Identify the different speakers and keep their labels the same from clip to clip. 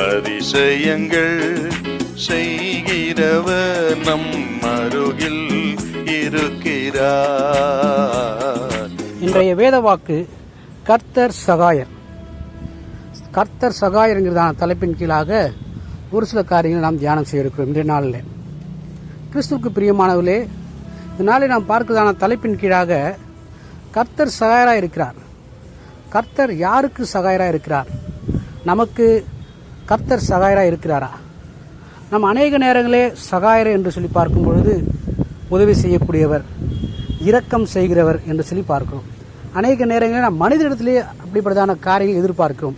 Speaker 1: அதிசயங்கள் செய்கிறவர் நம் அருகில் இருக்கிறார்.
Speaker 2: இன்றைய வேதவாக்கு கர்த்தர் சகாயர். கர்த்தர் சகாயருங்கிறதான தலைப்பின் கீழாக ஒரு சில காரியங்களை நாம் தியானம் செய்ய இருக்கிறோம் இன்றைய நாளில். கிறிஸ்துவுக்கு பிரியமானவர்களே இந்த நாளில் நாம் பார்க்கிறதான தலைப்பின் கீழாக கர்த்தர் சகாயராக இருக்கிறார் கர்த்தர் யாருக்கு சகாயராக இருக்கிறார் நமக்கு கர்த்தர் சகாயராக இருக்கிறாரா? நம்ம அநேக நேரங்களே சகாயர் என்று சொல்லி பார்க்கும் பொழுது உதவி செய்யக்கூடியவர் இரக்கம் செய்கிறவர் என்று சொல்லி பார்க்கிறோம். அநேக நேரங்களில் நாம் மனிதனிடத்திலே அப்படிப்பட்டதான காரியங்கள் எதிர்பார்க்கிறோம்.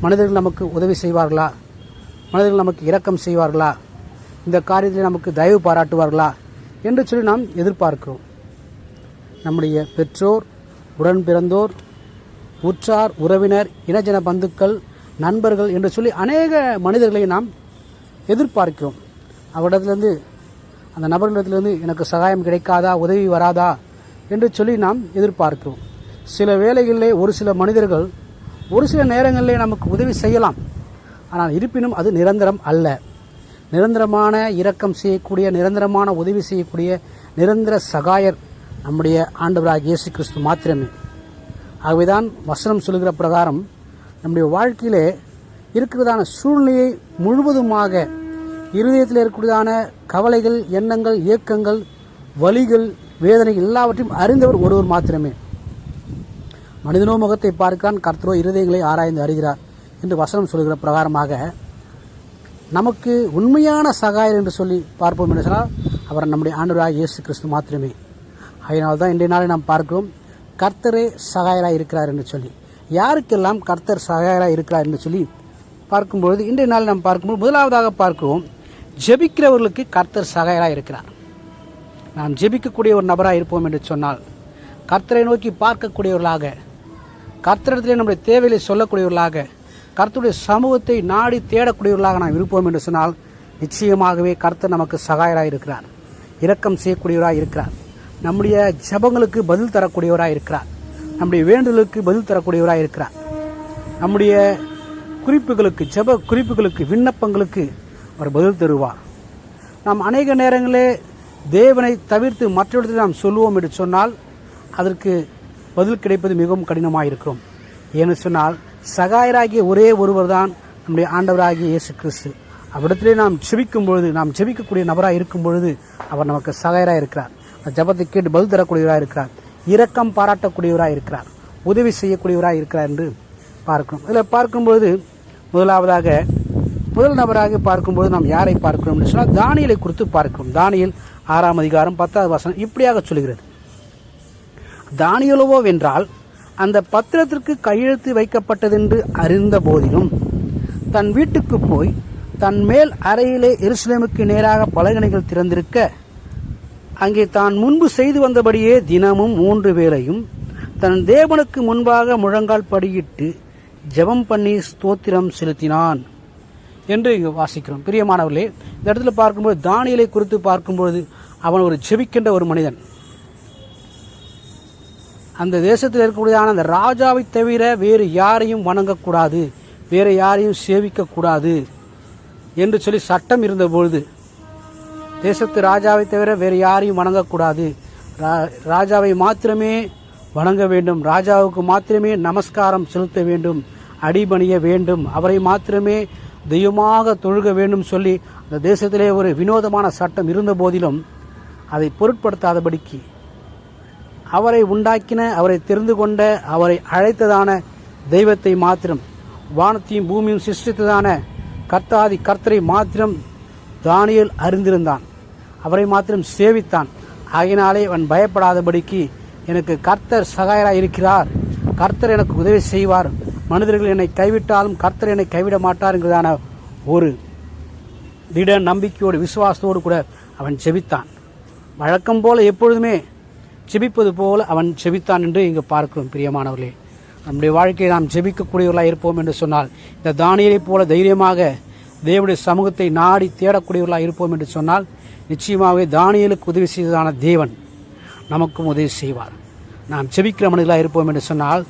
Speaker 2: மனிதர்கள் நமக்கு உதவி செய்வார்களா? மனிதர்கள் நமக்கு இரக்கம் செய்வார்களா? இந்த காரியத்தில் நமக்கு தயவு பாராட்டுவார்களா? என்று சொல்லி நாம் எதிர்பார்க்கிறோம். நம்முடைய பெற்றோர் உடன் பிறந்தோர் உற்றார் உறவினர் இனஜன பந்துக்கள் நண்பர்கள் என்று சொல்லி அநேக மனிதர்களை நாம் எதிர்பார்க்கிறோம். அவரிடத்துலேருந்து அந்த நபர்களிடத்துலேருந்து எனக்கு சகாயம் கிடைக்காதா உதவி வராதா என்று சொல்லி நாம் எதிர்பார்க்கிறோம். சில வேளைகளிலே ஒரு சில மனிதர்கள் ஒரு சில நேரங்களிலே நமக்கு உதவி செய்யலாம். ஆனால் இருப்பினும் அது நிரந்தரம் அல்ல. நிரந்தரமான இரக்கம் செய்யக்கூடிய நிரந்தரமான உதவி செய்யக்கூடிய நிரந்தர சகாயர் நம்முடைய ஆண்டவராக இயேசு கிறிஸ்து மாத்திரமே. ஆகவேதான் வசனம் சொல்கிற பிரகாரம் நம்முடைய வாழ்க்கையிலே இருக்கிறதான சூழ்நிலையை முழுவதுமாக இருதயத்தில் இருக்கக்கூடியதான கவலைகள் எண்ணங்கள் இயக்கங்கள் வலிகள் வேதனைகள் எல்லாவற்றையும் அறிந்தவர் ஒருவர் மாத்திரமே. மனிதனோ முகத்தை பார்க்கான் கர்த்தரோ இருதயங்களை ஆராய்ந்து அறிகிறார் என்று வசனம் சொல்கிற பிரகாரமாக நமக்கு உண்மையான சகாயர் என்று சொல்லி பார்ப்போம் என்று சொன்னால் அவர் நம்முடைய ஆண்டவராக இயேசு கிறிஸ்து மாத்திரமே. அதனால்தான் இன்றைய நாளை நாம் பார்க்கிறோம் கர்த்தரே சகாயராக இருக்கிறார் என்று சொல்லி. யாருக்கெல்லாம் கர்த்தர் சகாயராக இருக்கிறார் என்று சொல்லி பார்க்கும்பொழுது இன்றைய நாள் நாம் பார்க்கும்போது முதலாவதாக பார்க்கிறோம் ஜெபிக்கிறவர்களுக்கு கர்த்தர் சகாயராக இருக்கிறார். நாம் ஜெபிக்கக்கூடிய ஒரு நபராக இருப்போம் என்று சொன்னால் கர்த்தரை நோக்கி பார்க்கக்கூடியவர்களாக கர்த்தரிடத்திலே நம்முடைய தேவைகளை சொல்லக்கூடியவர்களாக கர்த்தருடைய சமூகத்தை நாடி தேடக்கூடியவர்களாக நாம் இருப்போம் என்று சொன்னால் நிச்சயமாகவே கர்த்தர் நமக்கு சகாயராக இருக்கிறார். இரக்கம் செய்யக்கூடியவராக இருக்கிறார். நம்முடைய ஜபங்களுக்கு பதில் தரக்கூடியவராக இருக்கிறார். நம்முடைய வேண்டுதலுக்கு பதில் தரக்கூடியவராக இருக்கிறார். நம்முடைய குறிப்புகளுக்கு ஜெப குறிப்புகளுக்கு விண்ணப்பங்களுக்கு அவர் பதில் தருவார். நாம் அநேக நேரங்களே தேவனை தவிர்த்து மற்றவர்களிடம் நாம் சொல்லுவோம் என்று சொன்னால் அதற்கு பதில் கிடைப்பது மிகவும் கடினமாக இருக்கும் ஏன்னு சொன்னால் சகாயராகிய ஒரே ஒருவர் தான் நம்முடைய ஆண்டவராகிய இயேசு கிறிஸ்து அவ்விடத்திலே நாம் செபிக்கும் பொழுது நாம் ஜெபிக்கக்கூடிய நபராக இருக்கும் பொழுது அவர் நமக்கு சகாயராக இருக்கிறார். அந்த ஜபத்தை கேட்டு பதில் தரக்கூடியவராக இருக்கிறார். இரக்கம் பாராட்டக்கூடியவராக இருக்கிறார். உதவி செய்யக்கூடியவராக இருக்கிறார் என்று பார்க்கணும் இதில் பார்க்கும்போது முதலாவதாக முதல் நபராக பார்க்கும்போது நாம் யாரை பார்க்கிறோம் என்று சொன்னால் தானியலை குறித்து பார்க்கிறோம். தானியல் ஆறாம் அதிகாரம் பத்தாவது வசனம் இப்படியாக சொல்கிறது. தானியலுவோ வென்றால் அந்த பத்திரத்திற்கு கையெழுத்து வைக்கப்பட்டதென்று அறிந்த போதிலும் தன் வீட்டுக்கு போய் தன் மேல் அறையிலே எருசலேமுக்கு நேராக பலகணிகள் திறந்திருக்க அங்கே தான் முன்பு செய்து வந்தபடியே தினமும் மூன்று வேளையும் தன் தேவனுக்கு முன்பாக முழங்கால் படியிட்டு ஜெபம் பண்ணி ஸ்தோத்திரம் செலுத்தினான் என்று இங்கு வாசிக்கிறோம். பிரியமானவர்களே இந்த இடத்துல பார்க்கும்போது தானியலை குறித்து பார்க்கும்பொழுது அவன் ஒரு ஜெபிக்கின்ற ஒரு மனிதன். அந்த தேசத்தில் இருக்கக்கூடியதான அந்த ராஜாவை தவிர வேறு யாரையும் வணங்கக்கூடாது வேறு யாரையும் சேவிக்கக்கூடாது என்று சொல்லி சட்டம் இருந்தபொழுது தேசத்து ராஜாவை தவிர வேறு யாரையும் வணங்கக்கூடாது. ரா- ராஜாவை மாத்திரமே வணங்க வேண்டும். ராஜாவுக்கு மாத்திரமே நமஸ்காரம் செலுத்த வேண்டும். அடிபணிய வேண்டும். அவரை மாத்திரமே தெய்வமாக தொழுக வேண்டும் சொல்லி அந்த தேசத்திலே ஒரு வினோதமான சட்டம் இருந்த போதிலும் அதை பொருட்படுத்தாதபடிக்கு அவரை உண்டாக்கின அவரை தெரிந்து கொண்ட அவரை அழைத்ததான தெய்வத்தை மாத்திரம் வானத்தையும் பூமியும் சிருஷ்டித்ததான கர்த்தாதி கர்த்தரை மாத்திரம் தானியல் அறிந்திருந்தான். அவரை மாத்திரம் சேவித்தான். ஆகினாலே அவன் பயப்படாதபடிக்கு எனக்கு கர்த்தர் சகாயராக இருக்கிறார் கர்த்தர் எனக்கு உதவி செய்வார். மனிதர்கள் என்னை கைவிட்டாலும் கர்த்தர் என்னை கைவிட மாட்டார் என்கிறதான ஒரு திட நம்பிக்கையோடு விசுவாசத்தோடு கூட அவன் ஜெபித்தான். வழக்கம் போல எப்பொழுதுமே ஜெபிப்பது போல அவன் ஜெபித்தான் என்று இங்கு பார்க்கிறோம் பிரியமானவர்களே. நம்முடைய வாழ்க்கையை நாம் ஜெபிக்கக்கூடியவர்களாக இருப்போம் என்று சொன்னால் இந்த தானியலைப் போல தைரியமாக தேவனுடைய சமூகத்தை நாடி தேடக்கூடியவர்களாக இருப்போம் என்று சொன்னால் நிச்சயமாகவே தானியலுக்கு உதவி செய்ததான தேவன் நமக்கும் உதவி செய்வார். நாம் செபிக்கிற மனிதர்களாக இருப்போம் என்று சொன்னால்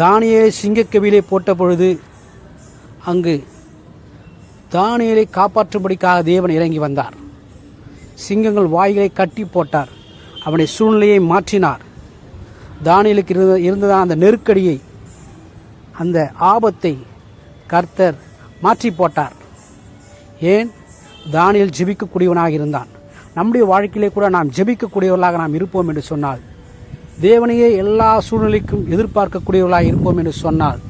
Speaker 2: தானியலை சிங்கக்கவிலே போட்ட பொழுது அங்கு தானியலை காப்பாற்றும்படிக்காக தேவன் இறங்கி வந்தார். சிங்கங்கள் வாய்களை கட்டி போட்டார். அவனை சூழ்நிலையை மாற்றினார். தானியலுக்கு இருந்த இருந்ததான அந்த நெருக்கடியை அந்த ஆபத்தை கர்த்தர் மாற்றி போட்டார். ஏன்? தானியல் ஜெபிக்கக்கூடியவனாக இருந்தான் நம்முடைய வாழ்க்கையிலே கூட நாம் ஜெபிக்கக்கூடியவர்களாக நாம் இருப்போம் என்று சொன்னால் தேவனையே எல்லா சூழ்நிலைக்கும் எதிர்பார்க்கக்கூடியவர்களாக இருப்போம் என்று சொன்னால்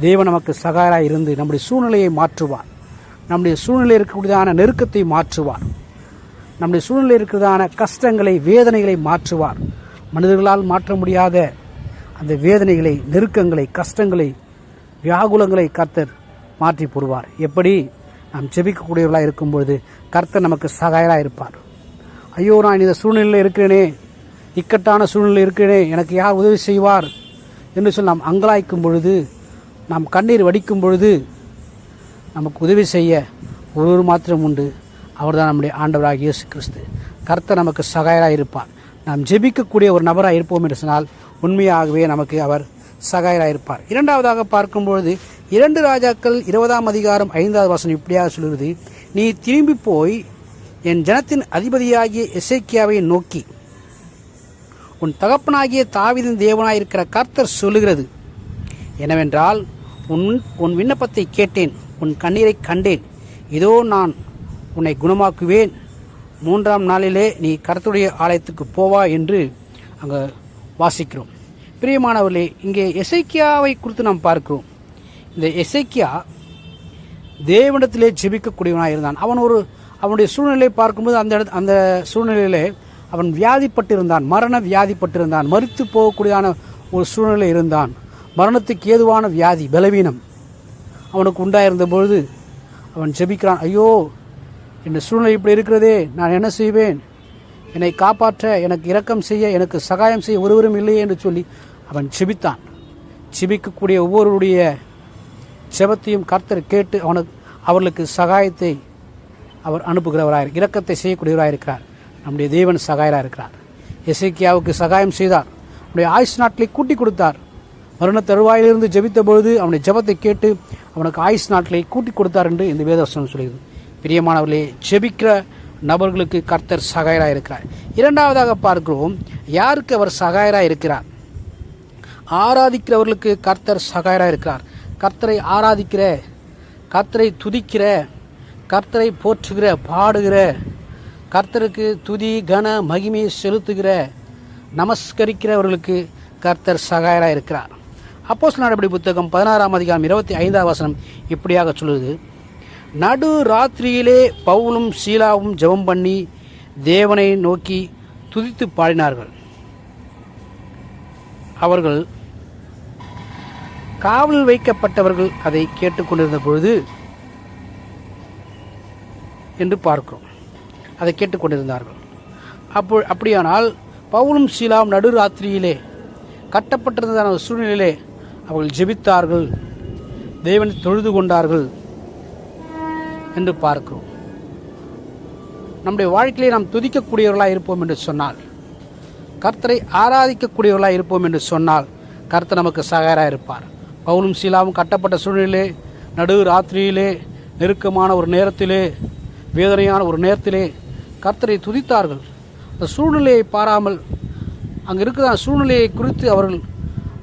Speaker 2: தேவன் நமக்கு சகாயராக இருந்து நம்முடைய சூழ்நிலையை மாற்றுவார். நம்முடைய சூழ்நிலையில் இருக்கக்கூடியதான நெருக்கத்தை மாற்றுவார். நம்முடைய சூழ்நிலையில் இருக்கிறதான கஷ்டங்களை வேதனைகளை மாற்றுவார். மனிதர்களால் மாற்ற முடியாத அந்த வேதனைகளை நெருக்கங்களை கஷ்டங்களை வியாகுலங்களை கர்த்தர் மாற்றி போடுவார். எப்படி? நாம் ஜெபிக்கக்கூடியவர்களாக இருக்கும்பொழுது கர்த்தர் நமக்கு சகாயராக இருப்பார். ஐயோ நான் இந்த சூழ்நிலையில் இருக்கிறேனே இக்கட்டான சூழ்நிலையில் இருக்கிறேனே எனக்கு யார் உதவி செய்வார் என்று சொல்லி நாம் அங்கலாய்க்கும் பொழுது நாம் கண்ணீர் வடிக்கும் பொழுது நமக்கு உதவி செய்ய ஒருவர் மாத்திரம் உண்டு. அவர்தான் நம்முடைய ஆண்டவராக இயேசு கிறிஸ்து கர்த்தர் நமக்கு சகாயராக இருப்பார். நாம் ஜெபிக்கக்கூடிய ஒரு நபராக இருப்போம் என்று சொன்னால் உண்மையாகவே நமக்கு அவர் சகாயராக இருப்பார். இரண்டாவதாக பார்க்கும்பொழுது இரண்டு ராஜாக்கள் இருபதாம் அதிகாரம் ஐந்தாவது வசனம் இப்படியாக சொல்கிறது நீ திரும்பி போய் என் ஜனத்தின் அதிபதியாகிய எசேக்கியாவை நோக்கி. உன் தகப்பனாகிய தாவிதின் தேவனாயிருக்கிற கர்த்தர் சொல்லுகிறது. என்னவென்றால் உன் உன் விண்ணப்பத்தை கேட்டேன் உன் கண்ணீரை கண்டேன். இதோ நான் உன்னை குணமாக்குவேன். மூன்றாம் நாளிலே நீ கர்த்தருடைய ஆலயத்துக்கு போவா என்று அங்கே வாசிக்கிறோம். பிரியமானவர்களே இங்கே எசைக்கியாவை குறித்து நாம் பார்க்கிறோம். இந்த எசைக்கியா தேவனிடத்திலே ஜெபிக்கக்கூடியவனாக இருந்தான். அவன் ஒரு அவனுடைய சூழ்நிலையை பார்க்கும்போது அந்த இடத்து அந்த சூழ்நிலையிலே அவன் வியாதிப்பட்டிருந்தான். மரண வியாதிப்பட்டிருந்தான். மறுத்து போகக்கூடியதான ஒரு சூழ்நிலை இருந்தான். மரணத்துக்கு ஏதுவான வியாதி பலவீனம் அவனுக்கு உண்டாயிருந்த பொழுது அவன் ஜெபிக்கிறான் ஐயோ இந்த சூழ்நிலை இப்படி இருக்கிறதே. நான் என்ன செய்வேன்? என்னை காப்பாற்ற எனக்கு இரக்கம் செய்ய எனக்கு சகாயம் செய்ய ஒருவரும் இல்லையே என்று சொல்லி அவன் ஜெபித்தான். செபிக்கக்கூடிய ஒவ்வொருடைய ஜெபத்தையும் கர்த்தர் கேட்டு அவனுக்கு அவர்களுக்கு சகாயத்தை அவர் அனுப்புகிறவராக இரக்கத்தை செய்யக்கூடியவராக இருக்கிறார். நம்முடைய தேவன் சகாயராக இருக்கிறார். இசைக்கியாவுக்கு சகாயம் செய்தார். அவனுடைய ஆயுஷ் நாட்களை கூட்டி கொடுத்தார். மரண தருவாயிலிருந்து ஜெபித்த பொழுது அவனுடைய ஜெபத்தை கேட்டு அவனுக்கு ஆயுஷ் நாட்களை கூட்டி கொடுத்தார் என்று இந்த வேதவசனம் சொல்கிறது பிரியமானவர்களே ஜெபிக்கிற நபர்களுக்கு கர்த்தர் சகாயராக இருக்கிறார். இரண்டாவதாக பார்க்கிறோம் யாருக்கு அவர் சகாயராக இருக்கிறார்? ஆராதிக்கிறவர்களுக்கு கர்த்தர் சகாயராக இருக்கிறார். கர்த்தரை ஆராதிக்கிற கர்த்தரை துதிக்கிற கர்த்தரை போற்றுகிற பாடுகிற கர்த்தருக்கு துதி கன மகிமையை செலுத்துகிற நமஸ்கரிக்கிறவர்களுக்கு கர்த்தர் சகாயராக இருக்கிறார். அப்போஸ் நடபடி புத்தகம் பதினாறாம் அதிகாரம் இருபத்தி ஐந்தாம் வசனம் இப்படியாக சொல்லுது. நடு ராத்திரியிலே பவுலும் சீலாவும் ஜெபம் பண்ணி தேவனை நோக்கி துதித்து பாடினார்கள். அவர்கள் காவலில் வைக்கப்பட்டவர்கள் அதை கேட்டுக்கொண்டிருந்த பொழுது என்று பார்க்கிறோம். அதை கேட்டுக்கொண்டிருந்தார்கள். அப்போ அப்படியானால் பவுலும் சீலாம் நடுராத்திரியிலே கட்டப்பட்டிருந்ததான சூழ்நிலையிலே அவர்கள் ஜெபித்தார்கள். தேவனை தொழுது கொண்டார்கள் என்று பார்க்கிறோம். நம்முடைய வாழ்க்கையிலே நாம் துதிக்கக்கூடியவர்களாக இருப்போம் என்று சொன்னால் கர்த்தரை ஆராதிக்கக்கூடியவர்களாக இருப்போம் என்று சொன்னால் கர்த்தர் நமக்கு சகாராக இருப்பார் பவுலும் சீலாவும் கட்டப்பட்ட சூழ்நிலையிலே நடு ராத்திரியிலே நெருக்கமான ஒரு நேரத்திலே வேதனையான ஒரு நேரத்திலே கர்த்தரை துதித்தார்கள். அந்த சூழ்நிலையை பாராமல் அங்கே இருக்கிற சூழ்நிலையை குறித்து அவர்கள்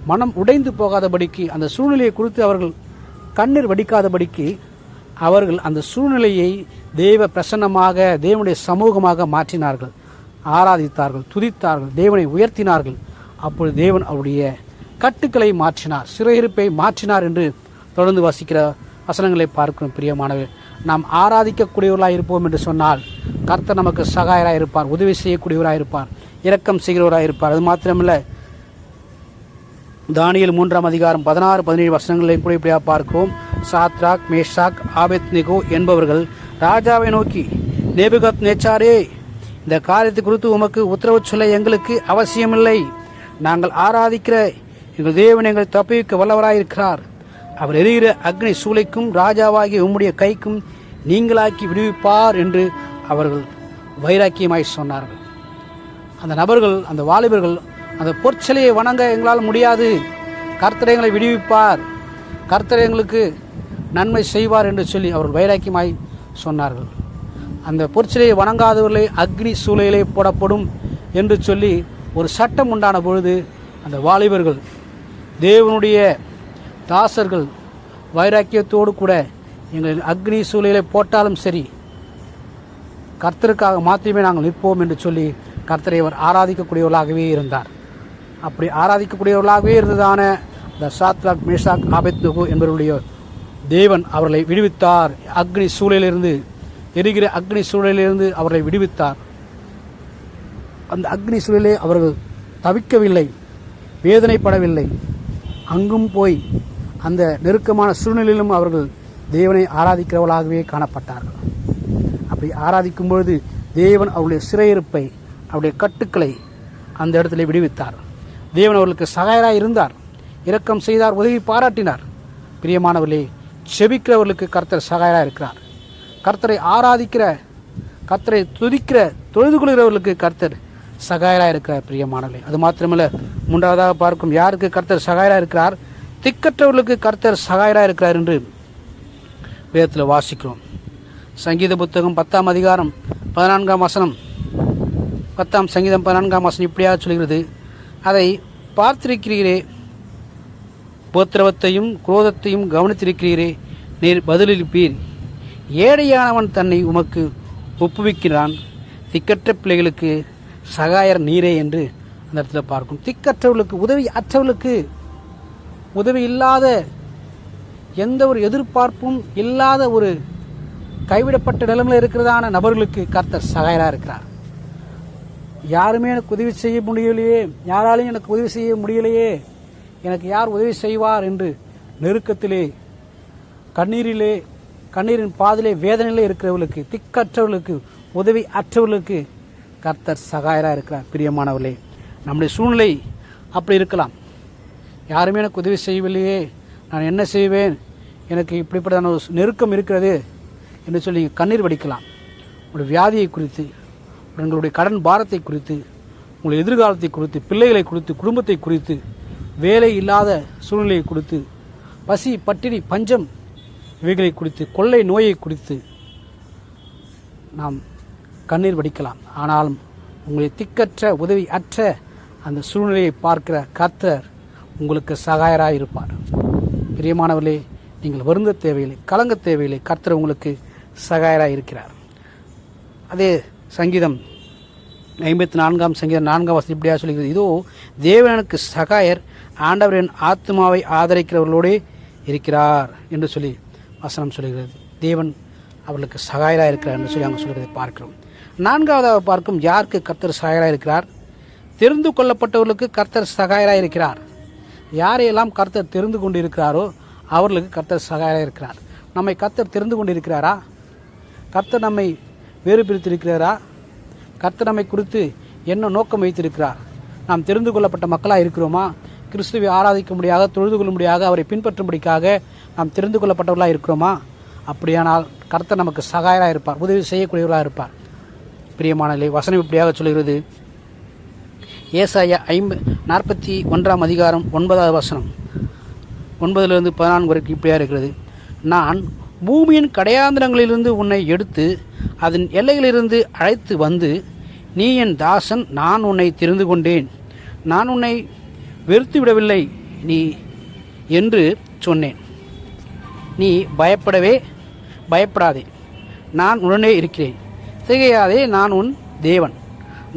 Speaker 2: மனம் உடைந்து போகாதபடிக்கு அந்த சூழ்நிலையை குறித்து அவர்கள் கண்ணீர் வடிக்காதபடிக்கு அவர்கள் அந்த சூழ்நிலையை தெய்வ பிரசன்னமாக தேவனுடைய சமூகமாக மாற்றினார்கள். ஆராதித்தார்கள் துதித்தார்கள் தேவனை உயர்த்தினார்கள். அப்பொழுது தேவன் அவருடைய கட்டுக்களை மாற்றினார் சிறையிருப்பை மாற்றினார் என்று தொடர்ந்து வாசிக்கிற வசனங்களை பார்க்கிறோம். பிரியமானவர் நாம் ஆராதிக்கக்கூடியவர்களாக இருப்போம் என்று சொன்னால் கர்த்தர் நமக்கு சகாயராக இருப்பார் உதவி செய்யக்கூடியவராக இருப்பார் இரக்கம் செய்கிறவராக இருப்பார். அது மாத்திரமல்ல தானியல் மூன்றாம் அதிகாரம் பதினாறு பதினேழு வசனங்களை கூட இப்படியாக பார்க்கிறோம். சாத்ராக் மேஷாக் ஆபெத் நிகோ என்பவர்கள் ராஜாவை நோக்கி நேபுகத் நேச்சாரே இந்த காரியத்தை குறித்து உமக்கு உத்தரவு சொல்ல எங்களுக்கு அவசியமில்லை. நாங்கள் ஆராதிக்கிற எங்கள் தேவன் எங்கள் தப்பிக்க வல்லவராயிருக்கிறார். அவர் எரிகிற அக்னி சூளைக்கும் ராஜாவாகிய உம்முடைய கைக்கும் நீங்களாக்கி விடுவிப்பார் என்று அவர்கள் வைராக்கியமாய் சொன்னார்கள். அந்த நபர்கள் அந்த வாலிபர்கள் அந்த பொற்சிலையை வணங்க எங்களால் முடியாது. கர்த்தரையங்களை விடுவிப்பார். கர்த்தரையங்களுக்கு நன்மை செய்வார் என்று சொல்லி அவர்கள் வைராக்கியமாய் சொன்னார்கள். அந்த பொற்சிலையை வணங்காதவர்களை அக்னி சூளையிலே போடப்படும் என்று சொல்லி ஒரு சட்டம் உண்டான பொழுது அந்த வாலிபர்கள் தேவனுடைய தாசர்கள் வைராக்கியத்தோடு கூட எங்கள் அக்னி சூழலை போட்டாலும் சரி கர்த்தருக்காக மாத்திரமே நாங்கள் நிற்போம் என்று சொல்லி கர்த்தரை அவர் ஆராதிக்கக்கூடியவர்களாகவே இருந்தார். அப்படி ஆராதிக்கக்கூடியவர்களாகவே இருந்ததான இந்த சாத்ராக் மேஷாக் ஆபத்நகு என்பவருடைய தேவன் அவர்களை விடுவித்தார். அக்னி சூழலிலிருந்து எரிகிற அக்னி சூழலிலிருந்து அவர்களை விடுவித்தார். அந்த அக்னி சூழலே அவர்கள் தவிக்கவில்லை வேதனைப்படவில்லை. அங்கும் போய் அந்த நெருக்கமான சூழ்நிலையிலும் அவர்கள் தேவனை ஆராதிக்கிறவர்களாகவே காணப்பட்டார்கள். அப்படி ஆராதிக்கும் பொழுது தேவன் அவருடைய சிறையிருப்பை அவருடைய கட்டுக்களை அந்த இடத்துல விடுவித்தார். தேவன் அவர்களுக்கு சகாயராக இருந்தார். இரக்கம் செய்தார் உதவி பாராட்டினார். பிரியமானவர்களே செபிக்கிறவர்களுக்கு கர்த்தர் சகாயராக இருக்கிறார். கர்த்தரை ஆராதிக்கிற கர்த்தரை துதிக்கிற தொழுது கொள்கிறவர்களுக்கு கர்த்தர் சகாயராக இருக்கிறார் பிரியமானவர்களே. அது மாத்திரமல்ல மூன்றாவதாக பார்க்கும் யாருக்கு கர்த்தர் சகாயராக இருக்கிறார்? திக்கற்றவர்களுக்கு கர்த்தர் சகாயராக இருக்கிறார் என்று வேதத்தில் வாசிக்கிறோம். சங்கீத புத்தகம் பத்தாம் அதிகாரம் பதினான்காம் வசனம். பத்தாம் சங்கீதம் பதினான்காம் வசனம் இப்படியாக சொல்கிறது. அதை பார்த்திருக்கிறீரே உபத்திரவத்தையும் குரோதத்தையும் கவனித்திருக்கிறீரே நீர் பதிலளிப்பீர். ஏழையானவன் தன்னை உமக்கு ஒப்புவிக்கிறான். திக்கற்ற பிள்ளைகளுக்கு சகாயர் நீரே என்று அந்த இடத்துல பார்க்கும். திக்கற்றவர்களுக்கு உதவி அற்றவர்களுக்கு உதவி இல்லாத எந்த ஒரு எதிர்பார்ப்பும் இல்லாத ஒரு கைவிடப்பட்ட நிலைமையில் இருக்கிறதான நபர்களுக்கு கர்த்தர் சகாயராக இருக்கிறார். யாருமே எனக்கு உதவி செய்ய முடியலையே யாராலையும் எனக்கு உதவி செய்ய முடியலையே எனக்கு யார் உதவி செய்வார் என்று நெருக்கத்திலே கண்ணீரிலே கண்ணீரின் பாதிலே வேதனையிலே இருக்கிறவர்களுக்கு திக்கற்றவர்களுக்கு உதவி அற்றவர்களுக்கு கர்த்தர் சகாயராக இருக்கிறார் பிரியமானவர்களே. நம்முடைய சூழ்நிலை அப்படி இருக்கலாம். யாருமே எனக்கு உதவி செய்யவில்லையே நான் என்ன செய்வேன்? எனக்கு இப்படிப்பட்டதான ஒரு நெருக்கம் இருக்கிறது என்று சொல்லி நீங்கள் கண்ணீர் வடிக்கலாம். உங்களுடைய வியாதியை குறித்து உங்களுடைய கடன் பாரத்தை குறித்து உங்களுடைய எதிர்காலத்தை குறித்து பிள்ளைகளை குறித்து குடும்பத்தை குறித்து வேலை இல்லாத சூழ்நிலையை குறித்து பசி பட்டினி பஞ்சம் இவைகளை குறித்து கொள்ளை நோயை குறித்து நாம் கண்ணீர் வடிக்கலாம். ஆனாலும் உங்களை திக்கற்ற உதவி அற்ற அந்த சூழ்நிலையை பார்க்கிற கர்த்தர் உங்களுக்கு சகாயராக இருப்பார் பிரியமானவர்களே நீங்கள் வருந்த தேவையில்லை கலங்க தேவையில்லை கர்த்தர் உங்களுக்கு சகாயராக இருக்கிறார் அதே சங்கீதம் ஐம்பத்தி நான்காம் சங்கீதம் நான்காம் வசதி இப்படியாக சொல்கிறது இதோ தேவனுக்கு சகாயர் ஆண்டவரின் ஆத்மாவை ஆதரிக்கிறவர்களோடே இருக்கிறார் என்று சொல்லி வசனம் சொல்கிறது. தேவன் அவர்களுக்கு சகாயராக இருக்கிறார் என்று சொல்லி அவங்க சொல்கிறதை பார்க்கிறோம். நான்காவதாக பார்க்கும் யாருக்கு கர்த்தர் சகாயராக இருக்கிறார் தெரிந்து கொள்ளப்பட்டவர்களுக்கு கர்த்தர் சகாயராக இருக்கிறார் யாரையெல்லாம் கர்த்தர் தெரிந்து கொண்டு இருக்கிறாரோ அவர்களுக்கு கர்த்தர் சகாயராக இருக்கிறார் நம்மை கர்த்தர் தெரிந்து கொண்டு இருக்கிறாரா கர்த்தர் நம்மை வேறு பிரித்திருக்கிறாரா? கர்த்தர் நம்மை குறித்து என்ன நோக்கம் வைத்திருக்கிறார்? நாம் தெரிந்து கொள்ளப்பட்ட மக்களாக இருக்கிறோமா? கிறிஸ்துவை ஆராதிக்க முடியாத தொழுது கொள்ளும்படியாக அவரை பின்பற்றும்படிக்காக நாம் தெரிந்து கொள்ளப்பட்டவர்களாக இருக்கிறோமா? அப்படியானால் கர்த்தர் நமக்கு சகாயராக இருப்பார் உதவி செய்யக்கூடியவர்களாக இருப்பார். பிரியமானலே வசனம் இப்படியாக சொல்கிறது ஏசாயா ஐம்ப நாற்பத்தி ஒன்றாம் அதிகாரம் ஒன்பதாவது வசனம். ஒன்பதிலிருந்து பதினான்கு வரைக்கும் இப்படியாக இருக்கிறது. நான் பூமியின் கடையாந்திரங்களிலிருந்து உன்னை எடுத்து அதன் எல்லைகளிலிருந்து அழைத்து வந்து நீ என் தாசன் நான் உன்னை தெரிந்து கொண்டேன். நான் உன்னை வெறுத்து விடவில்லை நீ என்று சொன்னேன். நீ பயப்படவே பயப்படாதே. நான் உடனே இருக்கிறேன். திகையாதே நான் உன் தேவன்.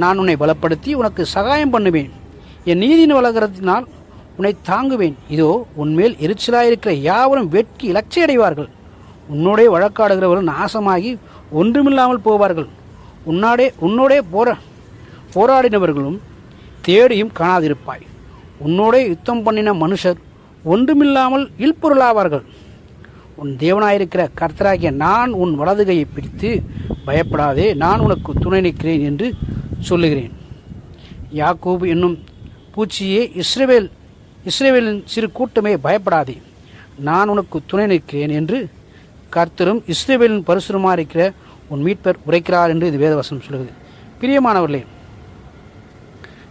Speaker 2: நான் உன்னை பலப்படுத்தி உனக்கு சகாயம் பண்ணுவேன். என் நீதியின் வளர்கிறதினால் உன்னை தாங்குவேன். இதோ உன்மேல் எரிச்சலாயிருக்கிற யாவரும் வெட்கி இலட்சியடைவார்கள். உன்னோடே வழக்காடுகிறவர்கள் நாசமாகி ஒன்றுமில்லாமல் போவார்கள். உன்னாடே உன்னோடே போரா போராடினவர்களும் தேடியும் காணாதிருப்பாய். உன்னோடே யுத்தம் பண்ணின மனுஷர் ஒன்றுமில்லாமல் இல்பொருளாவார்கள். உன் தேவனாயிருக்கிற கர்த்தராகிய நான் உன் வலதுகையை பிடித்து பயப்படாதே நான் உனக்கு துணை நிற்கிறேன் என்று சொல்லுகிறேன். யாக்கோபு என்னும் பூச்சியே இஸ்ரேவேல் இஸ்ரேவேலின் சிறு கூட்டமே பயப்படாதே நான் உனக்கு துணை நிற்கிறேன் என்று கர்த்தரும் இஸ்ரேவேலின் பரிசுரமாக இருக்கிற உன் மீட்பர் உரைக்கிறார் என்று இது வேதவசனம் சொல்கிறது பிரியமானவர்களே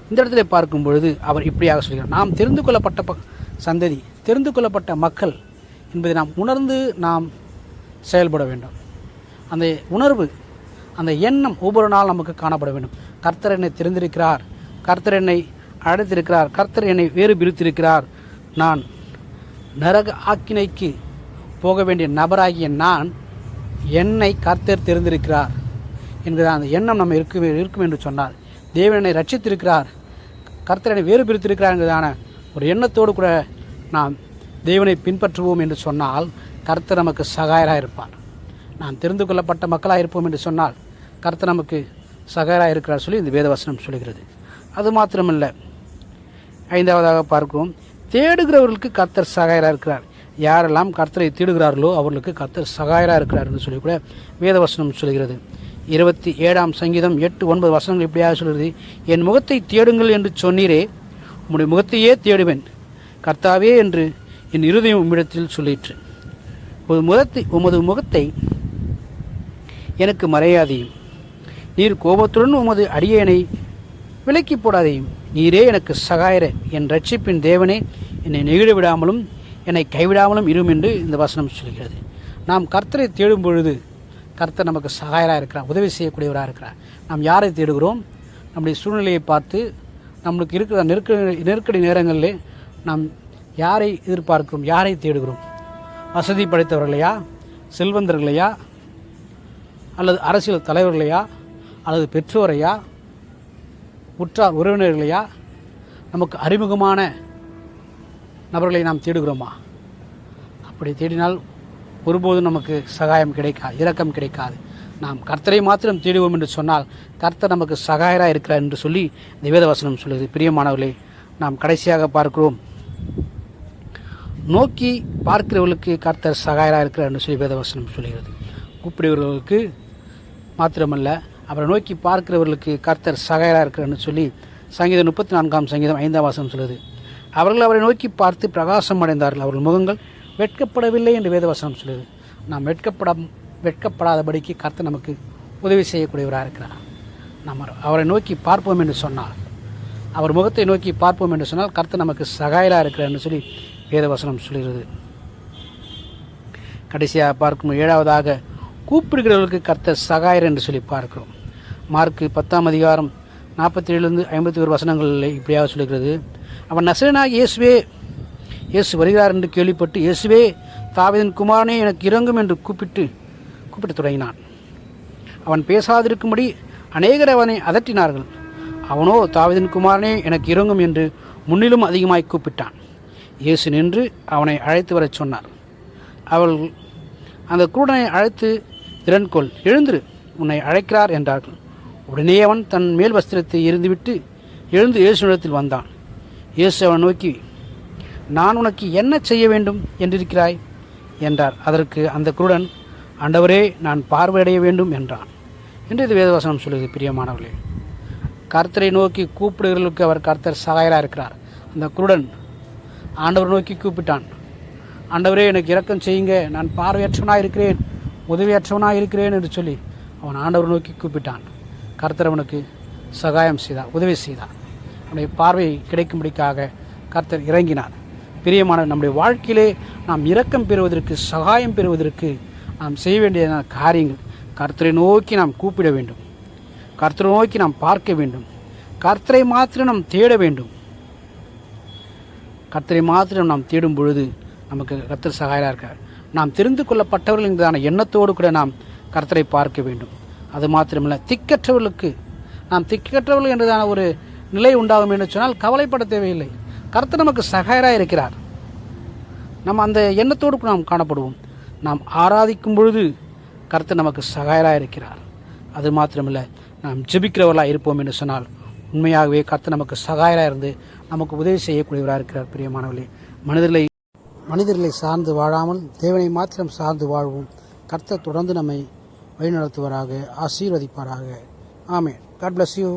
Speaker 2: இந்த இடத்துல பார்க்கும் பொழுது அவர் இப்படியாக சொல்கிறார். நாம் தெரிந்து கொள்ளப்பட்ட சந்ததி தெரிந்து கொள்ளப்பட்ட மக்கள் என்பதை நாம் உணர்ந்து நாம் செயல்பட வேண்டும். அந்த உணர்வு அந்த எண்ணம் ஒவ்வொரு நாள் நமக்கு காணப்பட வேண்டும். கர்த்தர் என்னை தெரிந்திருக்கிறார். கர்த்தர் என்னை அழைத்திருக்கிறார். கர்த்தர் என்னை வேறு பிரித்திருக்கிறார். நான் நரக ஆக்கினைக்கு போக வேண்டிய நபராகிய நான் என்னை கர்த்தர் தெரிந்திருக்கிறார் என்கிற அந்த எண்ணம் நம்ம இருக்கும் இருக்கும் என்று சொன்னார் தேவன் என்னை ரட்சித்திருக்கிறார். கர்த்தர் என்னை வேறு பிரித்திருக்கிறார் என்கிறதான ஒரு எண்ணத்தோடு கூட நாம் தேவனை பின்பற்றுவோம் என்று சொன்னால் கர்த்தர் நமக்கு சகாயராக இருப்பார் நாம் தெரிந்து கொள்ளப்பட்ட மக்களாக இருப்போம் என்று சொன்னால் கர்த்தர் நமக்கு சகாயராக இருக்கிறார் சொல்லி இந்த வேதவசனம் சொல்கிறது அது மாத்திரமில்லை. ஐந்தாவதாக பார்க்கும். தேடுகிறவர்களுக்கு கர்த்தர் சகாயராக இருக்கிறார் யாரெல்லாம் கர்த்தரை தேடுகிறார்களோ அவர்களுக்கு கர்த்தர் சகாயராக இருக்கிறார் என்று சொல்லி கூட வேதவசனம் சொல்கிறது இருபத்தி ஏழாம் சங்கீதம் எட்டு ஒன்பது வசனங்கள் இப்படியாக சொல்கிறது என் முகத்தை தேடுங்கள் என்று சொன்னீரே உம்முடைய முகத்தையே தேடுவேன். கர்த்தாவே என்று என் இருதயம் உம்மிடத்தில் சொல்லிற்று. உமது முகத்தை உமது முகத்தை எனக்கு மறையாதையும். நீர் கோபத்துடன் உமது அடியேனை விலக்கி போடாதையும். நீரே எனக்கு சகாயர. என் ரட்சிப்பின் தேவனே என்னை நெகிழ விடாமலும் என்னை கைவிடாமலும் இரும் என்று இந்த வசனம் சொல்கிறது. நாம் கர்த்தரை தேடும் பொழுது கர்த்தர் நமக்கு சகாயராக இருக்கிறார் உதவி செய்யக்கூடியவராக இருக்கிறார். நாம் யாரை தேடுகிறோம்? நம்முடைய சூழ்நிலையை பார்த்து நம்மளுக்கு இருக்கிற நெருக்கடி நெருக்கடி நேரங்களில் நாம் யாரை எதிர்பார்க்கிறோம்? யாரை தேடுகிறோம்? வசதி படைத்தவர்களையா? செல்வந்தர்களையா? அல்லது அரசியல் தலைவர்களையா? அல்லது பெற்றோரையா? உற்றார் உறவினர்களையா? நமக்கு அறிமுகமான நபர்களை நாம் தேடுகிறோமா? அப்படி தேடினால் ஒருபோதும் நமக்கு சகாயம் கிடைக்காது இரக்கம் கிடைக்காது. நாம் கர்த்தரை மாத்திரம் தேடுவோம் என்று சொன்னால் கர்த்தர் நமக்கு சகாயராக இருக்கிறார் என்று சொல்லி இந்த வேதவசனம் சொல்லுது பிரியமானவர்களே நாம் கடைசியாக பார்க்கிறோம். நோக்கி பார்க்கிறவர்களுக்கு கர்த்தர் சகாயராக இருக்கிறார் என்று சொல்லி வேதவசனம் சொல்கிறது. கூப்பிடுகிறவர்களுக்கு மாத்திரமல்ல அவரை நோக்கி பார்க்கிறவர்களுக்கு கர்த்தர் சகாயராக இருக்கிறார்னு சொல்லி சங்கீதம் முப்பத்தி நான்காம் சங்கீதம் ஐந்தாம் வாசம் சொல்லுது. அவர்கள் அவரை நோக்கி பார்த்து பிரகாசம் அடைந்தார்கள். அவர்கள் முகங்கள் வெட்கப்படவில்லை என்று வேதவசனம் சொல்லுது. நாம் வெட்கப்பட வெட்கப்படாதபடிக்கு கர்த்தர் நமக்கு உதவி செய்யக்கூடியவராக இருக்கிறார். நாம் அவரை நோக்கி பார்ப்போம் என்று சொன்னால் அவர் முகத்தை நோக்கி பார்ப்போம் என்று சொன்னால் கர்த்தர் நமக்கு சகாயராக இருக்கிறார் என்று சொல்லி வேதவசனம் சொல்கிறது. கடைசியாக பார்க்கும் ஏழாவதாக கூப்பிடுகிறவர்களுக்கு கர்த்தர் சகாயர் என்று சொல்லி பார்க்கிறோம். மார்க்கு பத்தாம் அதிகாரம் நாற்பத்தி ஏழுலேருந்து ஐம்பத்தி ஒரு வசனங்களில் இப்படியாக சொல்லுகிறது அவன் நசரனாக இயேசுவே இயேசு வருகிறார் என்று கேள்விப்பட்டு இயேசுவே தாவிதன் குமாரனே எனக்கு இறங்கும் என்று கூப்பிட்டு கூப்பிட்டு தொடங்கினான். அவன் பேசாதிருக்கும்படி அநேகர் அவனை அதட்டினார்கள். அவனோ தாவிதன் குமாரனே எனக்கு இறங்கும் என்று முன்னிலும் அதிகமாய் கூப்பிட்டான். இயேசு நின்று அவனை அழைத்து வரச் சொன்னார். அவள் அந்த குருடனை அழைத்து திறன்கொள் எழுந்திரு உன்னை அழைக்கிறார் என்றார்கள். உடனே அவன் தன் மேல் வஸ்திரத்தை எரிந்துவிட்டு எழுந்து இயேசுனிடத்தில் வந்தான். இயேசு அவன் நோக்கி நான் உனக்கு என்ன செய்ய வேண்டும் என்றிருக்கிறாய்? என்றார். அதற்கு அந்த குருடன் ஆண்டவரே நான் பார்வையடைய வேண்டும் என்றான். என்று இது வேதவசனம் சொல்லுது பிரியமானவர்களே. கர்த்தரை நோக்கி கூப்பிடுகிறவர்களுக்கு அவர் கர்த்தர் சகாயராக இருக்கிறார் அந்த குருடன் ஆண்டவர் நோக்கி கூப்பிட்டான். ஆண்டவரே எனக்கு இரக்கம் செய்யுங்க. நான் பார்வையற்றவனாக இருக்கிறேன். உதவியற்றவனாக இருக்கிறேன் என்று சொல்லி அவன் ஆண்டவர் நோக்கி கூப்பிட்டான். கர்த்தர் அவனுக்கு சகாயம் செய்தார் உதவி செய்தார். அவனுடைய பார்வை கிடைக்கும்படிக்காக கர்த்தர் இறங்கினார். பிரியமான நம்முடைய வாழ்க்கையிலே நாம் இரக்கம் பெறுவதற்கு சகாயம் பெறுவதற்கு நாம் செய்ய வேண்டிய காரியங்கள் கர்த்தரை நோக்கி நாம் கூப்பிட வேண்டும். கர்த்தரை நோக்கி நாம் பார்க்க வேண்டும். கர்த்தரை மாத்திரம் நாம் தேட வேண்டும். கர்த்தரை மாத்திரம் நாம் தேடும் பொழுது நமக்கு கர்த்தர் சகாயராக இருக்கார். நாம் தெரிந்து கொள்ளப்பட்டவர்கள் என்பதான எண்ணத்தோடு கூட நாம் கர்த்தரை பார்க்க வேண்டும். அது மாத்திரமல்ல திக்கற்றவர்களுக்கு நாம் திக்கற்றவர்கள் என்றதான ஒரு நிலை உண்டாகும் என்று சொன்னால் கவலைப்பட தேவையில்லை. கர்த்தர் நமக்கு சகாயராக இருக்கிறார். நம்ம அந்த எண்ணத்தோடு நாம் காணப்படுவோம். நாம் ஆராதிக்கும் பொழுது கர்த்தர் நமக்கு சகாயராக இருக்கிறார். அது மாத்திரமில்லை நாம் ஜெபிக்கிறவர்களாக இருப்போம் என்று சொன்னால் உண்மையாகவே கர்த்தர் நமக்கு சகாயராக இருந்து நமக்கு உதவி செய்யக்கூடியவராக இருக்கிறார் பிரியமானவர்களே. மனிதர்களை மனிதர்களை சார்ந்து வாழாமல் தேவனை மாத்திரம் சார்ந்து வாழ்வோம். கர்த்தர் தொடர்ந்து நம்மை வழிநடத்துவராக ஆசீர்வதிப்பாராக. ஆமே காட் பிளஸ் யூ